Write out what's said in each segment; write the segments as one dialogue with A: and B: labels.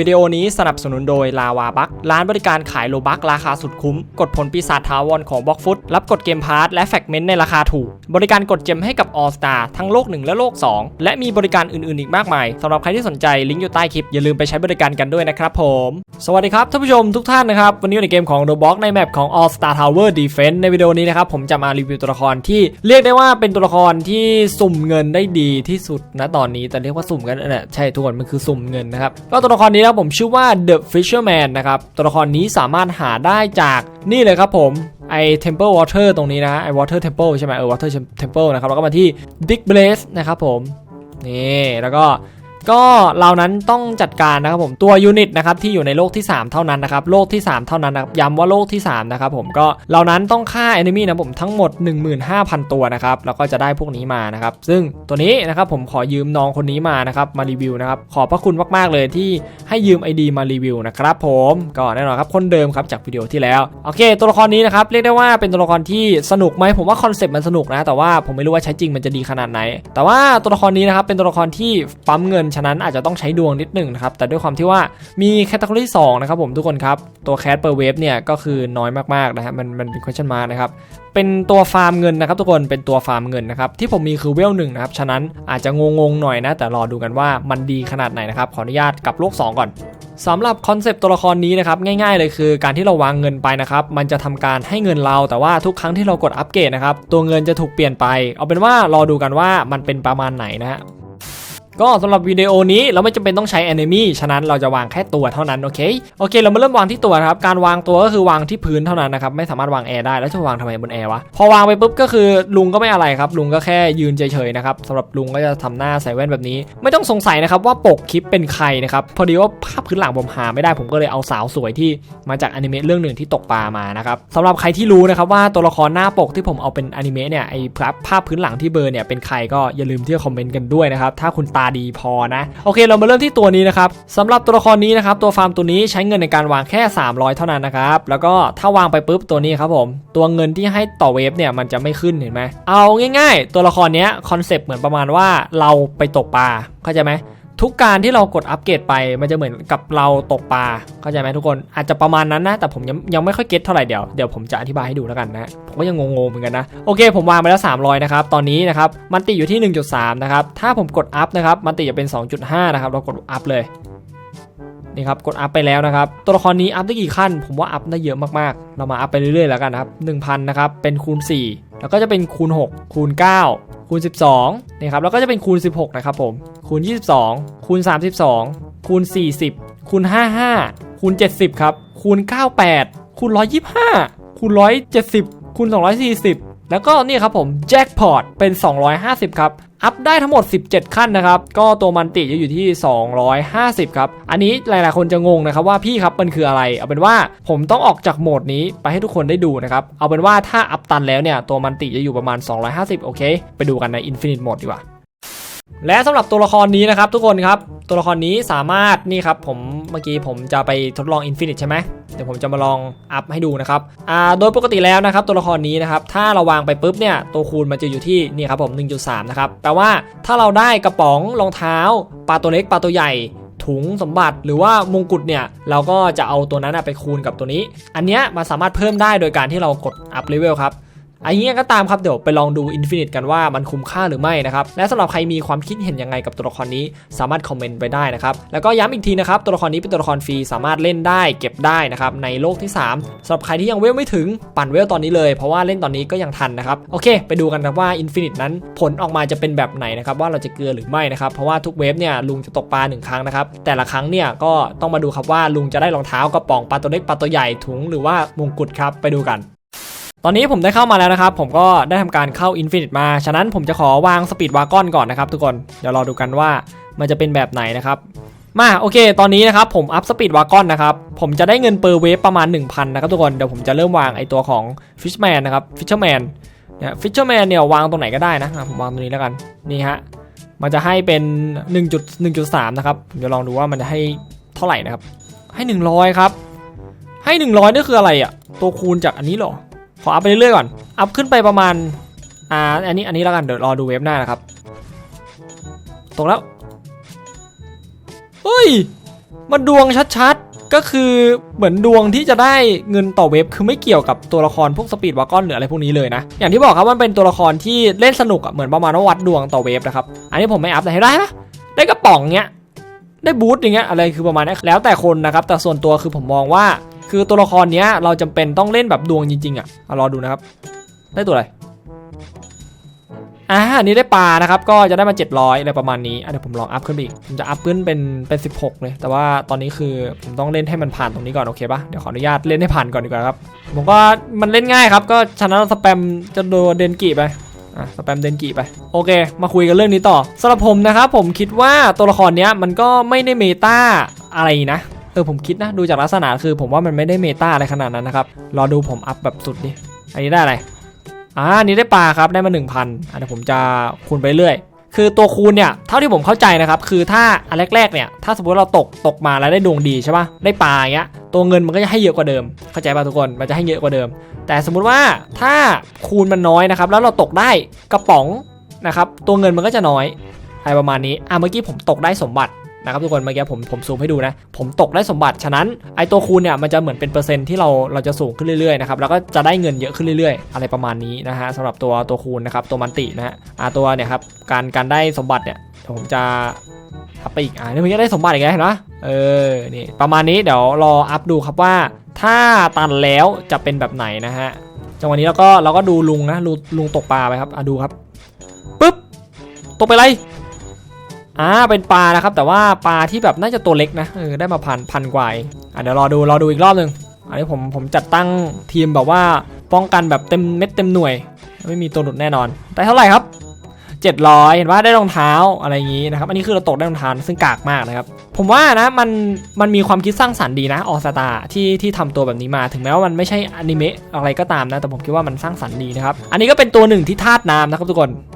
A: วิดีโอนี้สนับสนุนโดยลาวาบักร้านบริการขายโลบักราคาสุดคุ้ม กดผลปีศาจทาวรของบล็อกฟุตรับกดเกมพาร์ทและแฟกเมนต์ในราคาถูก บริการกดเจมให้กับ All Star ทั้งโลก 1 และโลก 2 และมีบริการอื่นๆอีกมากมายสำหรับใครที่สนใจลิงก์อยู่ใต้คลิป อย่าลืมไปใช้บริการกันด้วยนะครับผม สวัสดีครับท่านผู้ชมทุกท่านนะครับ วันนี้ในเกมของ Roblox ในแมปของ All Star Tower Defense ในวิดีโอนี้นะครับผมจะมารีวิวตัวละครที่เรียกได้ว่าเป็นตัวละครที่สุ่มเงินได้ดีที่สุดนะตอนนี้แต่เรียกว่าสุ่มกันนะใช่ทุกคนมันคือสุ่มเงินนะครับก็ตัวละครนี้ครับผมชื่อว่า The Fisherman นะครับ ตัวละครนี้สามารถหาได้จากนี่เลยครับผมไอ Temple Water ตรงนี้นะไอ Water Temple ใช่ไหมเออ Water Temple นะครับ แล้วก็มาที่ Big Blaze นะครับผม นี่ แล้วก็ ก็เรานั้นต้องจัดการนะครับผมตัวยูนิตนะครับที่อยู่ในโลกที่ 3 เท่านั้นนะครับโลกที่ 3 เท่านั้นนะครับย้ำว่าโลกที่3นะครับผมก็เรานั้นต้องฆ่า enemy นะผมทั้งหมด 15,000 ตัวนะครับแล้วก็จะได้พวกนี้มานะครับซึ่งตัวนี้นะครับผมขอยืมน้องคนนี้มานะครับมารีวิวนะครับขอบพระคุณมากๆเลยที่ให้ยืม ID มารีวิวนะครับผมก็แน่นอนครับคนเดิมครับจากวิดีโอที่แล้วโอเค ตัวละครนี้นะครับเรียกได้ว่าเป็นตัวละครที่สนุกไหมผมว่าคอนเซ็ปต์มันสนุกนะแต่ว่าผมไม่รู้ว่าใช้จริงมันจะดีขนาดไหน แต่ว่าตัวละครนี้นะครับเป็นตัวละครที่ปั๊มเงินฉะนั้นอาจจะต้องใช้ดวงนิดหนึ่งนะครับ แต่ด้วยความที่ว่ามีแคตตาล็อ2นะครับผมทุกคนครับ ตัวแคทเปอร์เวฟเนี่ยก็คือน้อยมากๆนะฮะมันมันเป็น question mark นะครับเป็นตัวฟาร์มเงินนะครับทุกคนเป็นตัวฟาร์มเงินนะครับที่ผมมีคือเวลหนึ่งนะครับฉะนั้นอาจจะงงๆหน่อยนะ แต่รอดูกันว่ามันดีขนาดไหนนะครับขออนุญาตกับโลก 2 ก่อนสำหรับคอนเซปต์ตัวละครนี้นะครับง่ายๆเลยคือการที่เราวางเงินไปนะครับมันจะทำการให้เงินเราแต่ว่าทุกครั้งที่เรากดอัปเกรดนะครับตัวเงินจะถูกเปลี่ยนไป เอาเป็นว่ารอดูกันว่ามันเป็นประมาณไหนนะฮะ ก็สำหรับวิดีโอนี้เราไม่จำเป็นต้องใช้ enemy ฉะนั้นเราจะวางแค่ตัวเท่านั้นโอเคโอเค เรามาเริ่มวางที่ตัวครับการวางตัวก็คือวางที่พื้นเท่านั้นนะครับไม่สามารถวางแอร์ได้แล้วจะวางทำไมบนแอร์วะพอวางไปปุ๊บก็คือลุงก็ไม่อะไรครับลุงก็แค่ยืนเฉยๆนะครับสำหรับลุงก็จะทำหน้าใส่แว่นแบบนี้ ไม่ต้องสงสัยนะครับว่าปกคลิปเป็นใครนะครับพอดีว่าภาพพื้นหลังผมหาไม่ได้ผมก็เลยเอาสาวสวยที่มาจากอนิเมะเรื่องหนึ่งที่ตกปลามานะครับสำหรับใครที่รู้นะครับว่าตัวละครหน้าปกที่ผมเอาเป็นอนิเมะเนี่ยไอ้ภาพพื้นหลังที่เบอร์เนี่ยเป็นใครก็อย่าลืมที่จะคอมเมนต์กันด้วยนะครับถ้าคุณตาดีพอนะ โอเคเรามาเริ่มที่ตัวนี้นะครับสำหรับตัวละครนี้นะครับตัวฟาร์มตัวนี้ใช้เงินในการวางแค่ 300 เท่านั้นนะครับแล้วก็ถ้าวางไปปุ๊บตัวนี้ครับผมตัวเงินที่ให้ต่อเวฟเนี่ยมันจะไม่ขึ้นเห็นไหมเอาง่าย ๆ ตัวละครเนี้ยคอนเซปต์เหมือนประมาณว่าเราไปตกปลาเข้าใจไหม ทุกการที่เรากดอัปเกรดไปมันจะเหมือนกับเราตกปลาเข้าใจไหมทุกคนอาจจะประมาณนั้นนะ แต่ผมยังยังไม่ค่อยเก็ตเท่าไหร่เดี๋ยวเดี๋ยวผมจะอธิบายให้ดูแล้วกันนะ ผมก็ยังงงๆเหมือนกันนะ โอเค ผมวางไปแล้ว 300 นะครับ ตอนนี้นะครับมันติอยู่ที่ 1.3 นะครับ ถ้าผมกดอัพนะครับมันติจะเป็น 2.5 นะครับ เรากดอัพเลยนี่ครับกดอัพไปแล้วนะครับตัวละครนี้อัพได้กี่ขั้น ผมว่าอัพได้เยอะมากๆ เรามาอัพไปเรื่อยๆแล้วกันนะครับ1,000 นะครับเป็นคูณ 4 แล้วก็จะเป็นคูณ 6 คูณ 9 คูณ 12นะครับแล้วก็จะเป็นคูณ 16 นะครับผมคูณ 22 คูณ 32 คูณ 40 คูณ 55 คูณ 70 ครับ คูณ 98 คูณ 125 คูณ 170 คูณ 240 แล้วก็นี่ครับผมแจ็คพอตเป็น 250 ครับ อัพได้ทั้งหมด 17 ขั้นนะครับ ก็ตัวมันติจะอยู่ที่ 250 ครับ อันนี้หลายๆ คนจะงงนะครับว่าพี่ครับมันคืออะไร เอาเป็นว่าผมต้องออกจากโหมดนี้ไปให้ทุกคนได้ดูนะครับ เอาเป็นว่าถ้าอัพตันแล้วเนี่ยตัวมันติจะอยู่ประมาณ 250 โอเค ไปดูกันใน Infinite Mode ดีกว่า และสำหรับตัวละครนี้นะครับทุกคนครับตัวละครนี้สามารถนี่ครับผมเมื่อกี้ผมจะไปทดลอง Infinite ใช่ไหมเดี๋ยวผมจะมาลองอัพให้ดูนะครับอ่าโดยปกติแล้วนะครับตัวละครนี้นะครับถ้าเราวางไปปุ๊บเนี่ยตัวคูณมันจะอยู่ที่นี่ครับผม 1.3 นะครับแปลว่าถ้าเราได้กระป๋องรองเท้าปลาตัวเล็กปลาตัวใหญ่ถุงสมบัติหรือว่ามงกุฎเนี่ยเราก็จะเอาตัวนั้นไปคูณกับตัวนี้ อันเนี้ยมันสามารถเพิ่มได้โดยการที่เรากดอัพเลเวลครับ อันนี้ก็ตามครับเดี๋ยวไปลองดู Infinite กันว่ามันคุ้มค่าหรือไม่นะครับและสำหรับใครมีความคิดเห็นยังไงกับตัวละครนี้สามารถคอมเมนต์ไปได้นะครับแล้วก็ย้ำอีกทีนะครับตัวละครนี้เป็นตัวละครฟรีสามารถเล่นได้เก็บได้นะครับในโลกที่3สำหรับใครที่ยังเวลไม่ถึงปั่นเวลตอนนี้เลย เพราะว่าเล่นตอนนี้ก็ยังทันนะครับโอเค ไปดูกันครับว่า Infinite นั้นผลออกมาจะเป็นแบบไหนนะครับว่าเราจะเกลือหรือไม่นะครับเพราะว่าทุกเวฟเนี่ยลุงจะตกปลาหนึ่งครั้งนะครับแต่ละครั้งเนี่ยก็ต้องมาดูครับว่าลุงจะได้รองเท้ากระป๋องปลาตัวเล็กปลาตัวใหญ่ถุงหรือว่ามงกุฎครับไปดูกัน ตอนนี้ผมได้เข้ามาแล้วนะครับ ผมก็ได้ทำการเข้า Infinite มา ฉะนั้นผมจะขอวางสปีดวากอนก่อนนะครับทุกคน เดี๋ยวรอดูกันว่ามันจะเป็นแบบไหนนะครับ มาโอเค ตอนนี้นะครับผมอัพสปีดวากอนนะครับ ผมจะได้เงินเปอร์เวฟประมาณ 1,000 นะครับทุกคน เดี๋ยวผมจะเริ่มวางไอตัวของ Fishman นะครับ Fisherman เนี่ย Fisherman เนี่ยวางตรงไหนก็ได้นะ ผมวางตรงนี้แล้วกัน นี่ฮะ มันจะให้เป็น 1.1.3 นะครับ ผมจะลองดูว่ามันจะให้เท่าไหร่นะครับ ให้ 100 ครับ ให้ 100นี่คืออะไรอะ ตัวคูณจากอันนี้หรอ ออัพไปเรื่อยๆก่อน อัพขึ้นไปประมาณ อ่า อันนี้ อันนี้แล้วกัน เดี๋ยวรอดูเว็บหน้านะครับตกแล้ว เฮ้ย มันดวงชัดๆ ก็คือเหมือนดวงที่จะได้เงินต่อเว็บ คือไม่เกี่ยวกับตัวละครพวกสปีดวากอนหรืออะไรพวกนี้เลยนะ อย่างที่บอกครับมันเป็นตัวละครที่เล่นสนุกอะเหมือนประมาณว่าวัดดวงต่อเว็บนะครับ อันนี้ผมไม่อัพแต่ให้ได้ปะได้กระป๋องเงี้ย ได้บูทอย่างเงี้ย อะไรคือประมาณนี้แล้วแต่คนนะครับ แต่ส่วนตัวคือผมมองว่า คือตัวละครเนี้ยเราจำเป็นต้องเล่นแบบดวงจริงๆอะเอารอดูนะครับ ได้ตัวอะไรอ่าอันนี้ได้ปลานะครับ ก็จะได้มา 700อะไรประมาณนี้เดี๋ยวผมลองอัพขึ้นไปอีก ผมจะอัพขึ้นเป็นเป็น 16 เลย แต่ว่าตอนนี้คือผมต้องเล่นให้มันผ่านตรงนี้ก่อน โอเคปะเดี๋ยวขออนุญาตเล่นให้ผ่านก่อนดีกว่าครับ ผมก็มันเล่นง่ายครับ ก็ฉะนั้นเราสแปมจะโดนเดนกิไปอะสแปมเดนกิไป โอเค มาคุยกันเรื่องนี้ต่อสำหรับผมนะครับผมคิดว่าตัวละครเนี้ยมันก็ไม่ได้เมตาอะไรนะ เออผมคิดนะดูจากลักษณะคือผมว่ามันไม่ได้เมตาอะไรขนาดนั้นนะครับรอดูผมอัพแบบสุดดิอันนี้ได้อะไรอ่าอันนี้ได้ปลาครับได้มา 1,000อะเดี๋ยวผมจะคูณไปเรื่อยคือตัวคูณเนี่ยเท่าที่ผมเข้าใจนะครับคือถ้าอันแรกๆเนี่ยถ้าสมมติเราตกตกมาแล้วได้ดวงดีใช่ปะได้ปลาอย่างเงี้ยตัวเงินมันก็จะให้เยอะกว่าเดิม เข้าใจป่ะทุกคนมันจะให้เยอะกว่าเดิม แต่สมมุติว่าถ้าคูณมันน้อยนะครับแล้วเราตกได้กระป๋องนะครับตัวเงินมันก็จะน้อยอะไรประมาณนี้อะเมื่อกี้ผมตกได้สมบัติ นะครับทุกคนเมื่อกี้ผมผมซูมให้ดูนะ ผมตกได้สมบัติฉะนั้นไอตัวคูณเนี่ยมันจะเหมือนเป็นเปอร์เซ็นต์ที่เราเราจะสูงขึ้นเรื่อยๆนะครับแล้วก็จะได้เงินเยอะขึ้นเรื่อยๆ อะไรประมาณนี้นะฮะสำหรับตัวตัวคูณนะครับตัวมันตินะฮะอ่าตัวเนี่ยครับการการได้สมบัติเนี่ยผมจะอัพไปอีกอ่านี่มันจะได้สมบัติอีกแล้วเห็นปะเออนี่ประมาณนี้เดี๋ยวรออัพดูครับว่า ถ้าตันแล้วจะเป็นแบบไหนนะฮะจังหวะนี้เราก็เราก็ดูลุงนะลุงลุงตกปลาไปครับอะดูครับปุ๊บตกไปเลย อ่าเป็นปลานะครับ แต่ว่าปลาที่แบบน่าจะตัวเล็กนะเออได้มาพันพันกว่าเองอะเดี๋ยวรอดูรอดูอีกรอบหนึ่งอันนี้ผมผมจัดตั้งทีมแบบว่าป้องกันแบบเต็มเม็ดเต็มหน่วย ไม่มีตัวหลุดแน่นอนแต่เท่าไหร่ครับ 700 เห็นว่าได้รองเท้าอะไรอย่างนี้นะครับ อันนี้คือเราตกได้รองเท้าซึ่งกากมากนะครับ ผมว่านะมันมันมีความคิดสร้างสรรค์ดีนะออสตาที่ที่ทำตัวแบบนี้มาถึงแม้ว่ามันไม่ใช่อนิเมะอะไรก็ตามนะ แต่ผมคิดว่ามันสร้างสรรค์ดีนะครับ อันนี้ก็เป็นตัวหนึ่งที่ธาตุน้ำนะครับทุกคนปุ๊บ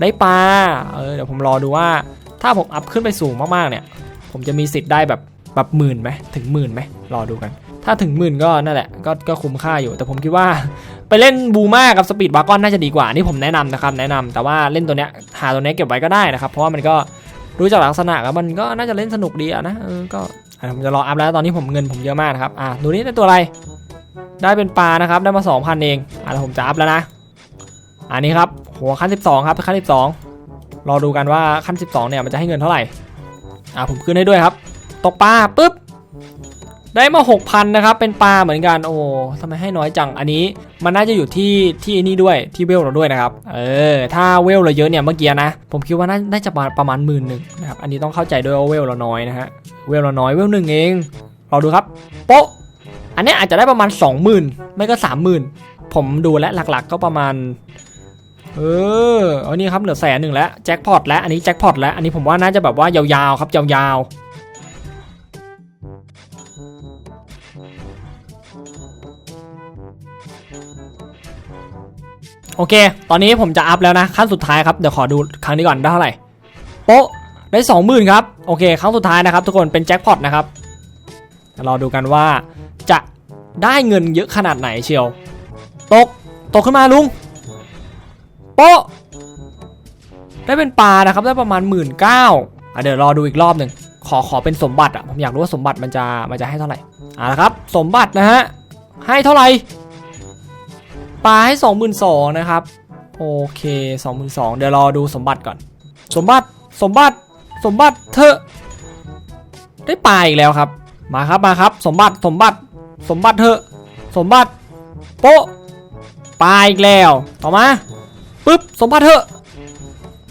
A: ได้ปลา เออเดี๋ยวผมรอดูว่า ถ้าผมอัพขึ้นไปสูงมากๆเนี่ย ผมจะมีสิทธิ์ได้แบบแบบหมื่นไหมถึงหมื่นไหมรอดูกัน ถ้าถึงหมื่นก็นั่นแหละก็ก็คุ้มค่าอยู่ แต่ผมคิดว่า ไปเล่นบูมากับสปีดบากอนน่าจะดีกว่านี่ผมแนะนำนะครับแนะนำแต่ว่าเล่นตัวเนี้ยหาตัวเนี้ยเก็บไว้ก็ได้นะครับ เพราะว่ามันก็รู้จากลักษณะแล้วมันก็น่าจะเล่นสนุกดีอะนะเออก็ผมจะรออัพแล้วตอนนี้ผมเงินผมเยอะมากนะครับอะดูนี่ได้ตัวอะไร ได้เป็นปลานะครับได้มา2,000เองอะผมจะอัพแล้วนะอันนี้ครับ หขั้น 12 ครับขั้น 12 รอดูกันว่าขั้น 12 เนี่ยมันจะให้เงินเท่าไหร่ อะผมขึ้นให้ด้วยครับ ตกปลาปุ๊บ ได้มา 6,000 นะครับ เป็นปลาเหมือนกัน โอ้ทำไมให้น้อยจัง อันนี้มันน่าจะอยู่ที่ที่นี่ด้วยที่เวลเราด้วยนะครับ เออ ถ้าเวลเราเยอะเนี่ยเมื่อกี้นะ ผมคิดว่าน่าน่าจะประมาณหมื่นหนึ่งนะครับ อันนี้ต้องเข้าใจด้วยว่าเวลเราน้อยนะฮะ เวลเราน้อยเวลหนึ่งเอง รอดูครับ โป๊ะ อันนี้อาจจะได้ประมาณ 20,000 ไม่ก็ 30,000 ผมดูและหลักๆ ก็ประมาณ เออเอานี่ครับเหลือแสนหนึ่งแล้วแจ็คพอตแล้วอันนี้แจ็คพอตแล้วอันนี้ผมว่าน่าจะแบบว่ายาวๆครับยาวๆโอเค ตอนนี้ผมจะอัพแล้วนะขั้นสุดท้ายครับ เดี๋ยวขอดูครั้งนี้ก่อนได้เท่าไหร่ โป๊ะ ได้สองหมื่นครับ โอเค ครั้งสุดท้ายนะครับ ทุกคน เป็นแจ็คพอตนะครับเรอดูกันว่าจะได้เงินเยอะขนาดไหนเชียว ตก ตกขึ้นมาลุง โป๊ะได้เป็นปลานะครับได้ประมาณหมื่นเก้าอะเดี๋ยวรอดูอีกรอบหนึ่งขอขอเป็นสมบัติอะผมอยากรู้ว่าสมบัติมันจะมันจะให้เท่าไหร่อะนะครับ สมบัตินะฮะให้เท่าไหร่ปลาให้สองหมื่นสองนะครับโอเคสองหมื่นสองเดี๋ยวรอดูสมบัติก่อน สมบัติสมบัติสมบัติเธอได้ปลาอีกแล้วครับ มาครับมาครับ สมบัติสมบัติสมบัติเถอสมบัติโป๊ะปลาอีกแล้ว ต่อมา ปึ๊บสมบัติเถอะ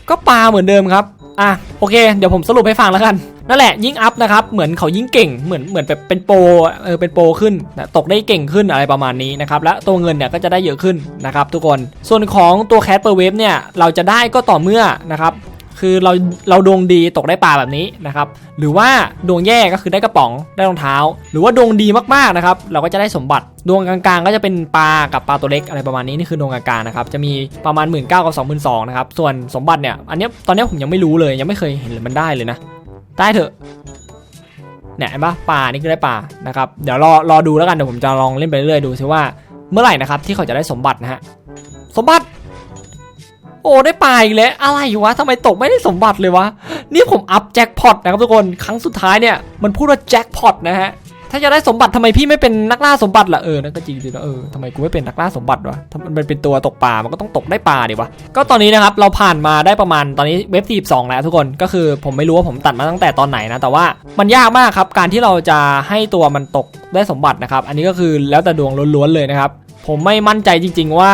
A: ก็ปลาเหมือนเดิมครับ อะโอเค เดี๋ยวผมสรุปให้ฟังแล้วกัน นั่นแหละยิ่งอัพนะครับ เหมือนเขายิ่งเก่ง เหมือนเหมือนแบบเป็นโปรเออเป็นโปรขึ้นนะตกได้เก่งขึ้นอะไรประมาณนี้นะครับ และตัวเงินเนี่ยก็จะได้เยอะขึ้นนะครับทุกคน ส่วนของตัวแคสเปอร์เวฟเนี่ยเราจะได้ก็ต่อเมื่อนะครับ คือเราเราดวงดีตกได้ปลาแบบนี้นะครับหรือว่าดวงแย่ก็คือได้กระป๋องได้รองเท้า หรือว่าดวงดีมากๆนะครับเราก็จะได้สมบัติดวงกลางๆ ก็จะเป็นปลากับปลาตัวเล็กอะไรประมาณนี้นี่คือดวงกลางๆนะครับจะมีประมาณ 1 9ื่นกับสองหมนสองนะครับส่วนสมบัติเนี่ยอันนี้ตอนนี้ผมยังไม่รู้เลยยังไม่เคยเห็นมันได้เลยนะ ได้เถอะเนี่ยเห็นปะปลานี่คือได้ปลานะครับเดี๋ยวรอรอดูแล้วกันเดี๋ยวผมจะลองเล่นไปเรื่อยๆดูซิว่าเมื่อไหร่นะครับที่เขาจะได้สมบัตินะฮะสมบัติ โอ้ได้ปลาอีกแล้วอะไรวะทำไมตกไม่ได้สมบัติเลยวะ นี่ผมอัพแจ็คพอตนะครับทุกคนครั้งสุดท้ายเนี่ยมันพูดว่าแจ็คพอตนะฮะถ้าจะได้สมบัติทำไมพี่ไม่เป็นนักล่าสมบัติล่ะเออนั่นก็จริงดีนะเออทำไมกูไม่เป็นนักล่าสมบัติวะถ้ามันเป็นตัวตกปลามันก็ต้องตกได้ปลาดิวะก็ตอนนี้นะครับเราผ่านมาได้ประมาณตอนนี้เว็บ42แล้วทุกคนก็คือผมไม่รู้ว่าผมตัดมาตั้งแต่ตอนไหนนะแต่ว่ามันยากมากครับการที่เราจะให้ตัวมันตกได้สมบัตินะครับอันนี้ก็คือแล้วแต่ดวงล้วนๆเลยนะครับผมไม่มั่นใจจริง ๆ ว่า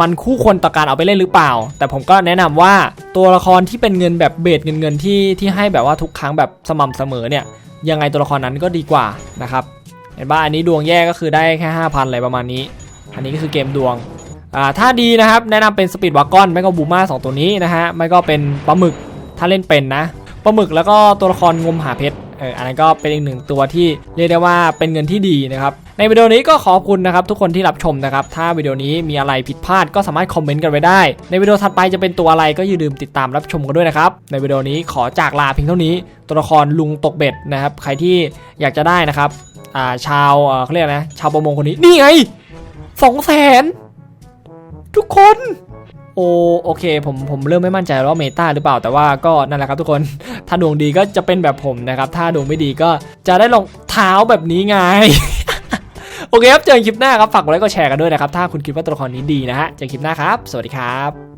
A: มันคู่ควรต่อการเอาไปเล่นหรือเปล่า แต่ผมก็แนะนำว่าตัวละครที่เป็นเงินแบบเบสเงินเงินที่ที่ให้แบบว่าทุกครั้งแบบสม่ำเสมอเนี่ยยังไงตัวละครนั้นก็ดีกว่านะครับเห็นป่ะอันนี้ดวงแย่ก็คือได้แค่ 5,000อะไรประมาณนี้ อันนี้ก็คือเกมดวงอ่าถ้าดีนะครับแนะนำเป็นสปีดวากอนไม่ก็บูมาสองตัวนี้นะฮะไม่ก็เป็นปลาหมึกถ้าเล่นเป็นนะปลาหมึกแล้วก็ตัวละครงมหาเพชร เอออันนั้นก็เป็นอีกหนึ่งตัวที่เรียกได้ว่าเป็นเงินที่ดีนะครับในวิดีโอนี้ก็ขอบคุณนะครับทุกคนที่รับชมนะครับถ้าวิดีโอนี้มีอะไรผิดพลาดก็สามารถคอมเมนต์กันไว้ได้ ในวิดีโอถัดไปจะเป็นตัวอะไรก็อย่าลืมติดตามรับชมกันด้วยนะครับในวิดีโอนี้ขอจากลาเพียงเท่านี้ ตัวละครลุงตกเบ็ดนะครับใครที่อยากจะได้นะครับอ่าชาวเขาเรียกนะชาวประมงคนนี้นี่ไงสองแสนทุกคน โอโอเคผมผมเริ่มไม่มั่นใจว่าเมตาหรือเปล่าแต่ว่าก็นั่นแหละครับทุกคน ถ้าดวงดีก็จะเป็นแบบผมนะครับ ถ้าดวงไม่ดีก็จะได้รองเท้าแบบนี้ไง โอเคครับ เจอกันคลิปหน้าครับ ฝากกดไลค์กดแชร์กันด้วยนะครับ ถ้าคุณคิดว่าตัวละครนี้ดีนะฮะ เจอกันคลิปหน้าครับ สวัสดีครับ